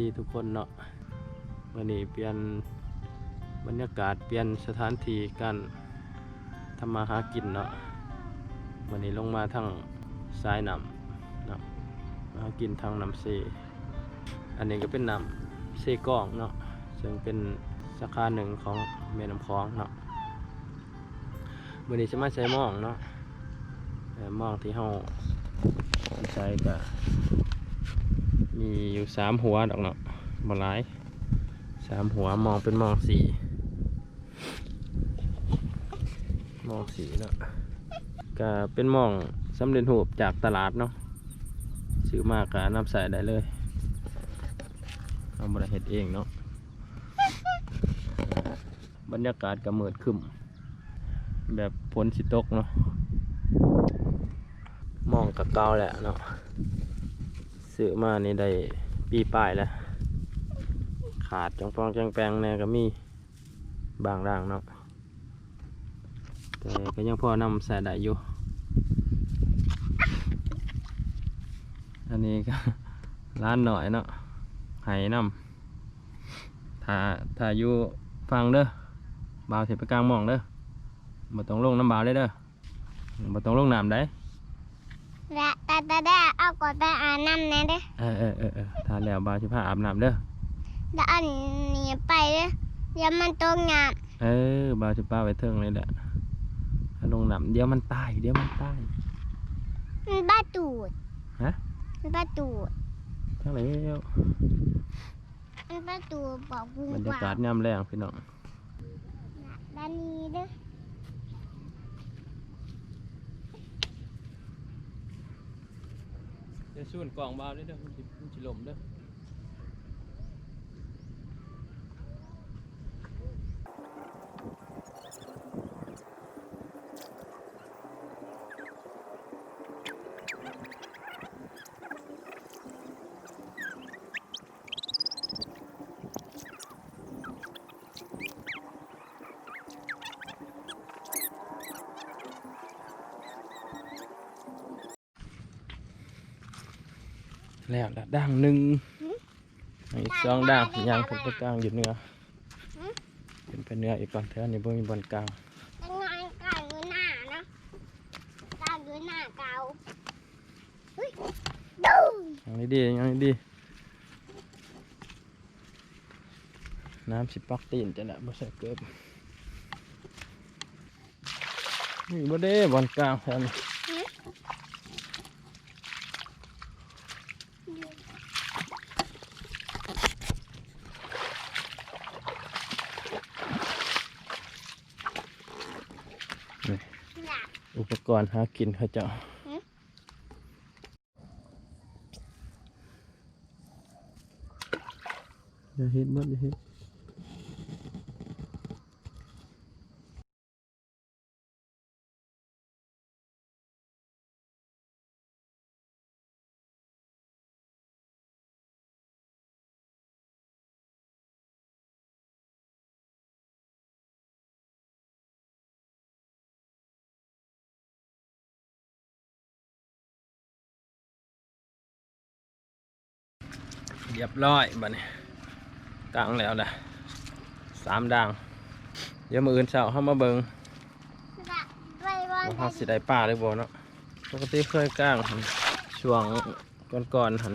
ดีทุกคนเนาะวันนี้เปลี่ยนบรรยากาศเปลี่ยนสถานที่การทำมาหากินเนาะวันนี้ลงมาทางสายน้ำเนาะมาหากินทางน้ำเซอันนี้ก็เป็นน้ำเซกองเนาะซึ่งเป็นสาขาหนึ่งของแม่น้ำคลองเนาะวันนี้จะมาใช้มองเนาะเอ่อหมองที่เฮาใช้ก็ มีอยู่สามหัวดอกเนาะบลายสามหัวมองเป็นมองสีมองสีเนาะก็เป็นมองสำเร็จรูปจากตลาดเนาะซื้อมากก็นำใส่ได้เลยเอาบริเฮ็ดเองเนาะบรรยากาศก็มืดครึมแบบฝนสิตกเนาะมองกับเก่าแหละเนาะ ซื้อมานี่ได้ปีป้ายแล้ว ขาดจังปองแจงแปลงแน่ก็มีบางร่างเนาะแต่ก็ยังพอนำใส่ได้อยู่ อันนี้ก็ร้านหน่อยเนาะไห้นำถ้าถ้าอยู่ฟังเด้อบาวเสไปกลางมองเด้อบ่ต้องลงน้ำบาวเลยเด้อบ่ต้องลงน้ำได้ ต่แต่ได้เอาก่อนไปอาบน้ำแน่เด้อเออเออเออเออถ้าแล้วบาวสิพาอาบน้ำเด้อ แล้วอันนี้ไปเด้อเดี๋ยวมันตกงามเออบาวจะป้าไว้เทิงเลยแหละถ้าลงน้ำเดี๋ยวมันตายเดี๋ยวมันตายมันบ้าตูดฮะ มันบ้าตูดทั้งไหนมันบ้าตูดบอกกูบรรยากาศยามแรงพี่น้อง ด้านนี้เด้อ จะส่วนกล่องบาวได้เด้อมันสิมันสิลมเด้อ แล้วละด่างหนึ่งอีกสองด่างยางผมไปกลางอยู่เหนื้อเป็นไปเหนื้ออีกก่อนเท่านี้บ่มีบอลกลางตั้งนานกลางอยู่หน้าเนาะกลางอยู่หน้าเก่าเฮ้ยดูอย่างนี้ดีอย่างนี้ดีน้ำสิปักตีนจะละบ่ใส่เกิบนี่บ่ได้บอลกลางแถวนี้ หลับ อุป กรณ์หากินเขาเจ้าหืออย่าเห็นมันอย่าเห็น เรียบร้อยบัดนี้กลางแล้วนะสามด่างเดี๋ยวมืออื่นเช้าเข้ามาเบิงว่าเขาสิได้ป้าหรือบ่เนาะปกติเคยกลางหั่นช่วงก่อนๆหัน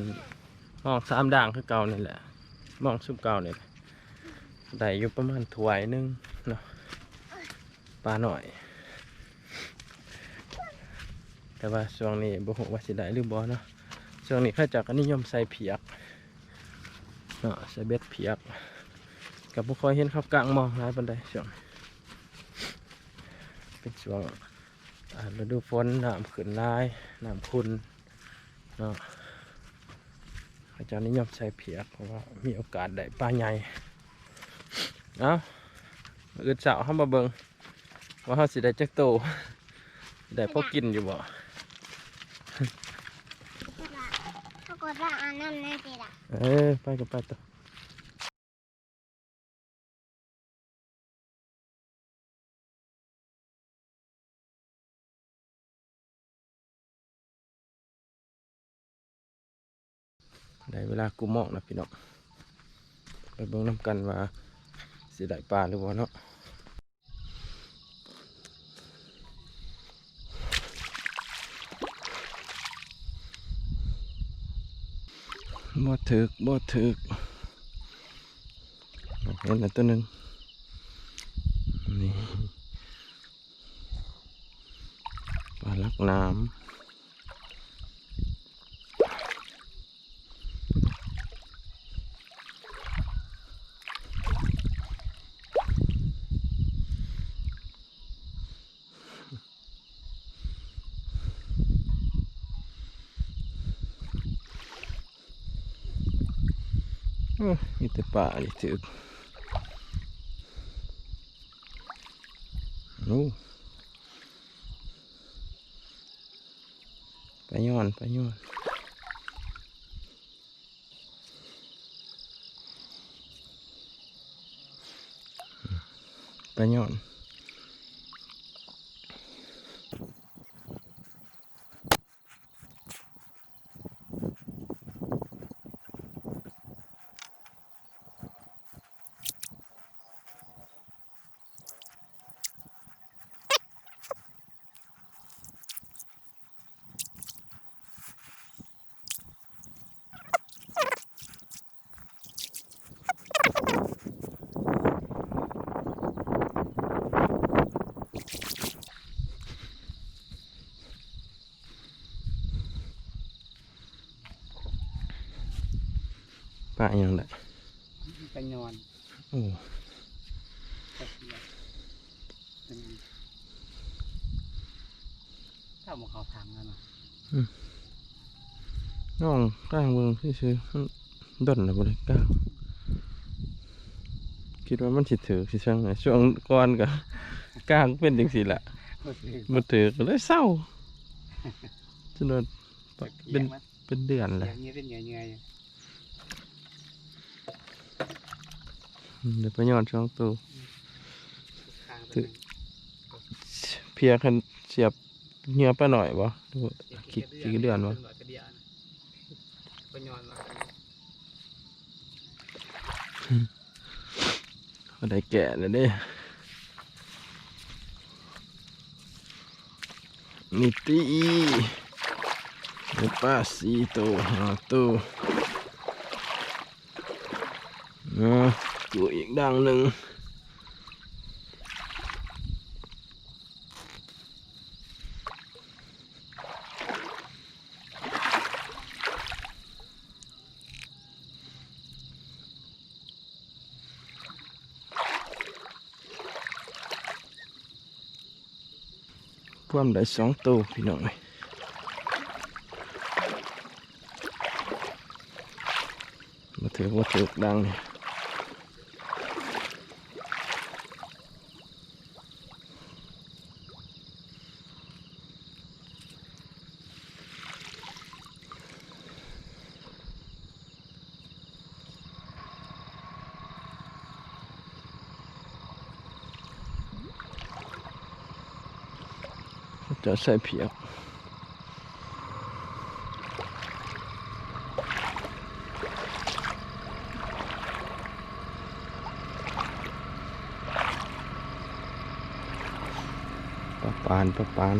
มองสามด่างคือเก่านี่แหละมองซุปเก่านี่แหละได้อยู่ประมาณถ้วยหนึงเนาะปลาหน่อย แต่ว่าช่วงนี้บ่ฮู้ว่าสิได้หรือบ่เนาะช่วงนี้ข้าจากนิยมใส่เผียก เนาะใส่เบ็ดเผียกกับบ่ค่อยเห็นเขากลางมองหลายปานใดช่วงเป็นช่วงฤดูฝนน้ำขึ้นลายน้ำคุณเนาะเขาเจะนิยมใช้เพียกเพราะว่ามีโอกาสได้ปลาใหญ่เอาอึดเสาเข้ามาเบิงว่าเขาสิได้จักโตได้พอกินอยู่บ่ เออไปกับไปต่อได้เวลากูมองนะพี่น้องเบิ่งน้ำกันว่าสิได้ปลาหรือบ่เนาะ บ่ถึกบ่ถึกเห็นแล้วตัวหนึ่งนี่ปลาลักน้ำ โอ้ยมีแต่ป่ อ้ไปย้อนไปย้อนไปย้อนป่ายังไงไปนอนโอ้ตะเกียบเป็นถ้าหมเขาพังแล้วเนาะน้องกลางเมืองที่ซื้อๆมันดนนะบริกล้างคิดว่ามันสิถือสิช่างไงช่วงก่อนก็กลางเป็นจังสิละก็คือมาถือก็เลยเศร้าจนว่าตะเกีเป็ยนบมันเป็นเดือนอเลย ย่างนี้ เป็นเหนื่อยเดี๋ยวไปย้อนช่องตู้ๆข้างถือเพียคันเสียบเหียไปหน่อยวะหรือว่ากี่กี่เดือนวะไปนอนมาก็ได้แก่แล้วเด้นิตีเดป้าสีโตห้าโตอ่า ตัวอีกดังหนึ่งพวมได้สองตัวพี่น้องเอ้ยมาถือว่าถือดังเนี่ย จะใส่เพียกปะปานปะปาน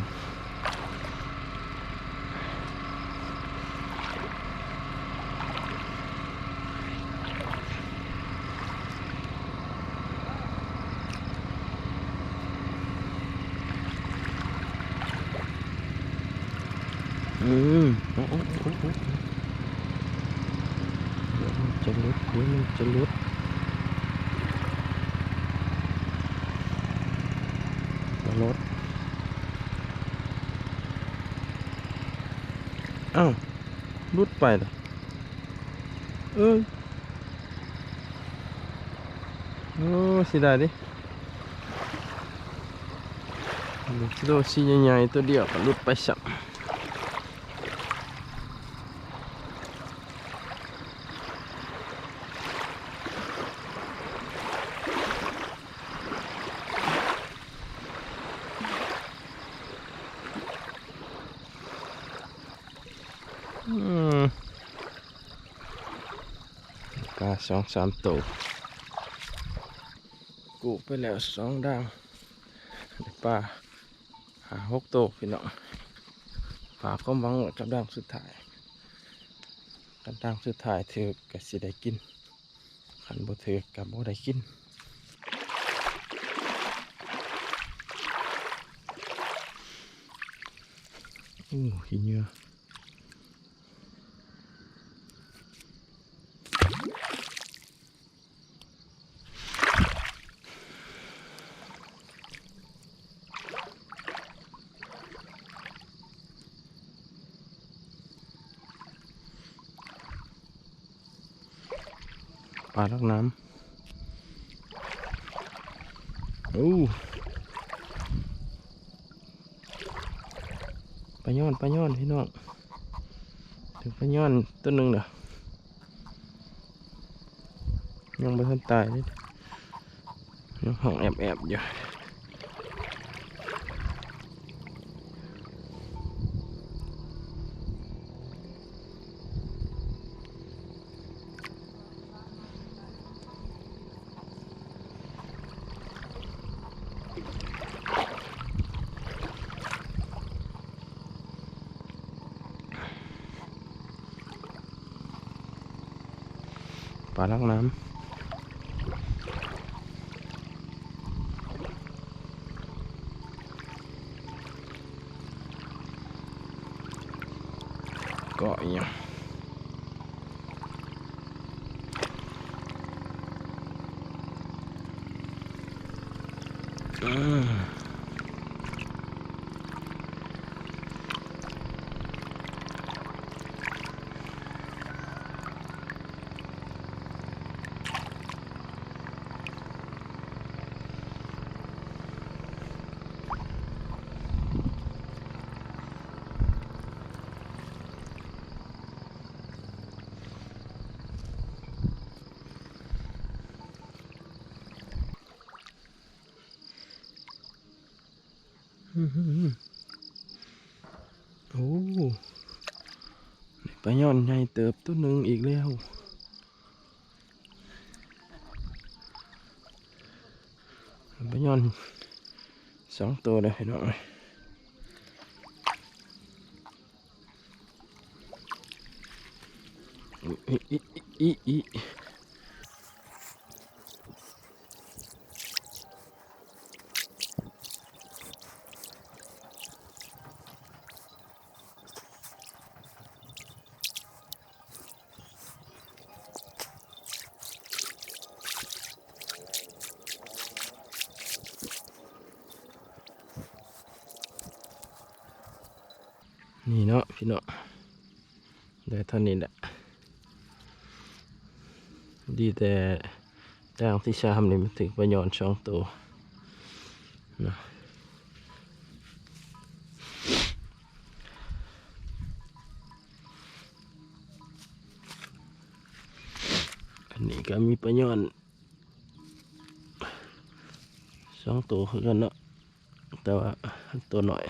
อืมโอ้โอ้โอ้โอ้เดี๋ยวมันจะลุดเดี๋ยวมันจะลุดจะลดอ้าวลุดไปเหรอเอ้ยโอ้สิได้ดิโดสีใหญ่ๆตัวเดียวก็ลุดไปสัก อืมปลา สองสามตัวกูไปแล้วสองดังได้ปลาหาหกโตวพี่น้องฝากความหวังไว้กับดังสุดท้ายกันดังสุดท้ายเธอก็สิได้กินขันบ่เธอกับบ่ได้กินอู้ขี้เหงื่อาลักน้ำโอ้ปลาย้อนปลาย้อนพี่น้องถึงปลาย้อนตัวหนึ่งเด้อยังไม่ทันตายเลยยังห้องแอบแอบๆอยู่ ปลาลักน้ำเกาะอีกอย่างอืมอื้อหือ โอ้ปลาย่อนใหญ่เติบตัวหนึ่งอีกแล้วปลาย่อนสองตัวเลยพี่น้องอ้ยอีอีอีอีอีนี่เนาะพี่น้องได้เท่านี้แหละ ดีแต่ด่างที่ชามนี่มันถึงประยชน์สองตัวนะอันนี้ก็มีประยชน์สองตัวคือกันเนาะแต่ว่าตัวหน่อย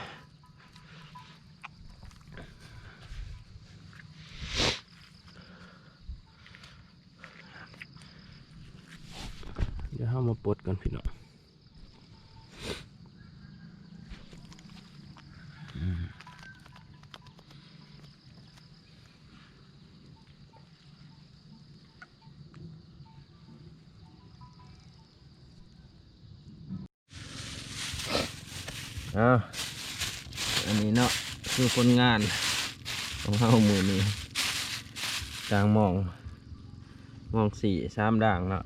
เดี๋ยวเรามาปลดกันพี่น้องอ้าวอันนี้เนาะคือผลงานของเฮามือนี้ด่างมอง มองสี่สามด่างเนาะ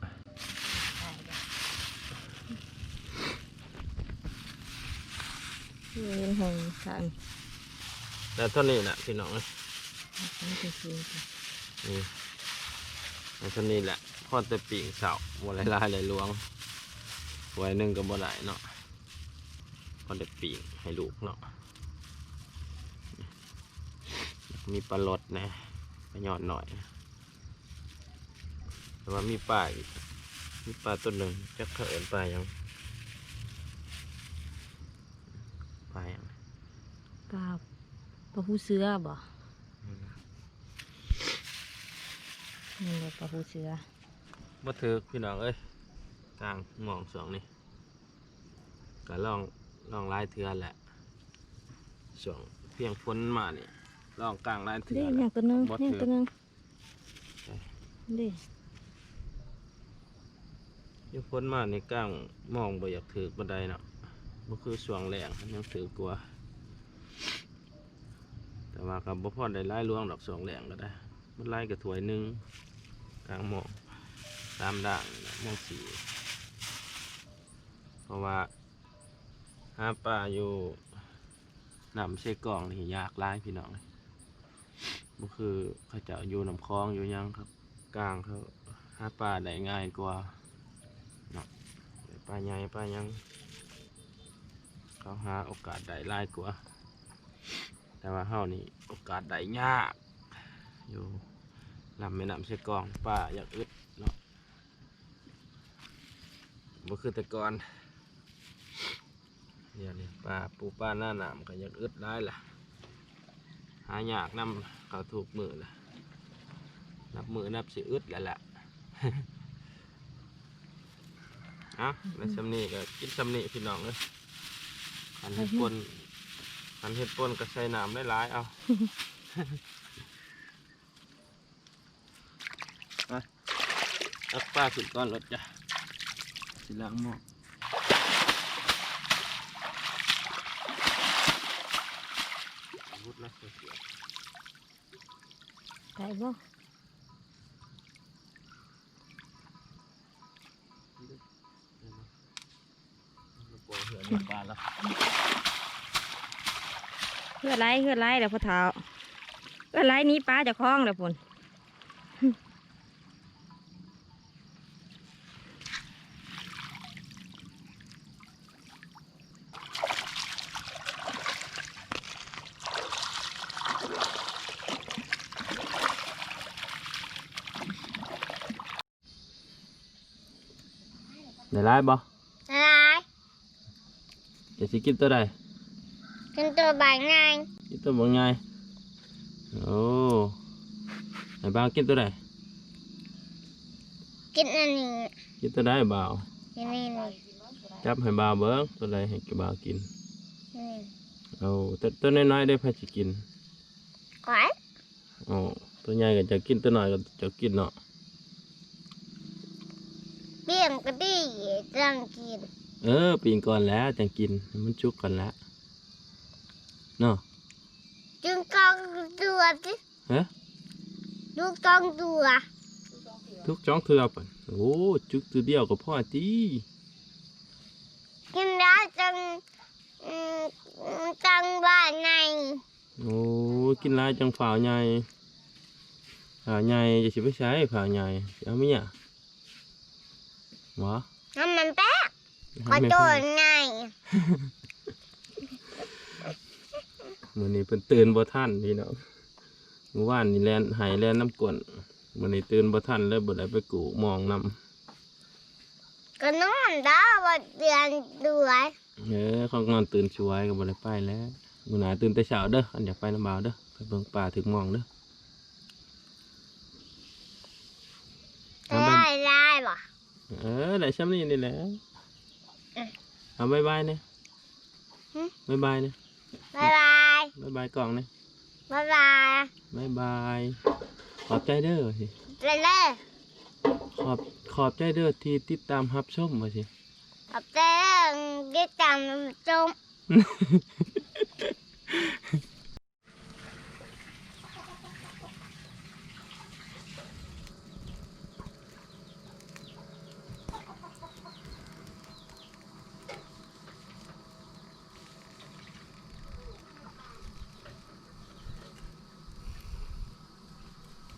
เรียนห้องทาง แล้วเท่านี้แหละพี่น้องนี่คือคือนี่แล้วเท่านี้แหละพอแต่ปีงเสาบัวลายลายลายลวงไว้หนึ่งกับบัวลายเนาะพอแต่ปีงให้ลูกเนาะมีปลาลดนะปลาหยอดหน่อย แต่ว่ามีปลาอีกมีปลาตัวหนึ่งจะเขินปลายังปลายังปลา ปลาหูเสือบ่นี่เลยปลาหูเสือมาถือพี่น้องเอ้ยกลางหมองสองนี่ก็ลองลองลายเทือนแหละสองเพียงพ้นมานี่ลองกลางลายเทืเด้ออแหย่าละงตัวหนึงบ่อย่างถือตัวหนึงใช่เด้เพียงพ้นมานี่กลางมองบ่อยากถือบันไดเนาะบ่คือสวงแรงมันยังถือกลัวาแต่ ว่ากับบ่พอได้ไล่ลวงดอกสวงแรงก็ได้ มันไล่กับถวยหนึ่งกลางหมองตามด่างหมองสีเพราะว่าหาปลาอยู่นำใส่กล่องนี่ยากไล่พี่น้องบ่คือเขาจะอยู่นำคลองอยู่ยังครับ กลางเขาหาปลาได้ง่ายกว่าเนาะปลาใหญ่ปลายัง เขาหาโอกาสได้หลายกว่า แต่ว่าเฮานี่โอกาสได้ยากอยู่ลำแม่น้ำใส่กองป่าอยากอึดเนาะบ่คือแต่ก่อนเดี๋ยนี้ป่าปูป่าหน้าหนามก็อยากอึดได้ล่ะ หายากนำเขาถูกมือล่ะนับมือนับสิอึดแล้วล่ะอะแล้วสำนีก็กินสำนีพี่น้องเลยขันเห็ดปน ขันเห็ดปนก็ใส่น้ำได้หลายๆเอาตักปลาขึ้นก่อนรถจ้ะสิล้างหม้ออาวุธนะเสียได้บ่ๆปล่อยเหือเนี่ยปลาแล้ว เฮือดไรเฮือดไรเดี๋ยวพ่อเท้าเฮือดไรหนี้ป้าจะคล้องเดี๋ยวพุ่นได้ร้ายบ่อะไรจะสิกินตัวใด กินตัวบางไงกินตัวบางไงโอ้ไอ้บ่าวกินตัวใดกินอันนี้กินตัวใดบ่าวกินนี่นี่จับให้บ่าวเบิ้งตัวใดให้บ่าวกินนี่เอาตัวตัวน้อยๆได้พาสิกินขวายโอ้ตัวใหญ่ก็จะกินตัวน้อยก็จะกินเนาะเบี่ยงกระดี่จังกิน เออปีนก่อนแล้วจังกินให้มันจุกก่อนแล้ว เนาะจึงกองตัวสิฮะลูกกองตัวทุกจ้องเถื่อปะโอ้จุกตัวเดียวก็พอตีกินได้จังอืมจังบ้านในโอ้กินหลายจังฝ่าวใหญ่ฝ่าวใหญ่จะสิไปใช้ฝ่าวใหญ่สิเอาไหมอะวะน้ำมันแป๊กให้กระแม่โดเพิ่ดนไง มื้อนี้เพิ่นตื่นบ่ทันพี่น้องเมื่อวานนี่แล่นไหายแล่นน้ำกวนมื้อนี้ตื่นบ่ทันเลยบ่ได้ไปกูมองน้ำก็นอนได้ว่าเดือนด้วยเออเขานอนตื่นช่วยก็บ่ได้ไปแล้วมื้อหน้าตื่นแต่เช้าเด้ออันอยากไปลำบากเด้อไปเบิ่งป่าถึงหมองเด้อเอาไปได้ได้ปะเออได้ซ้ำนี้นี่แหละเอ๊ะเอาบายบายเนี่ยหึบายบายเนี่ยบ๊ายบาย บายบายกล่องนะบายบายบายบาย ขอบใจเด้อสิเจเล่ขอบขอบใจเด้อที่ติดตามฮับชมมาสิขอบใจเด้อที่ติดตามชม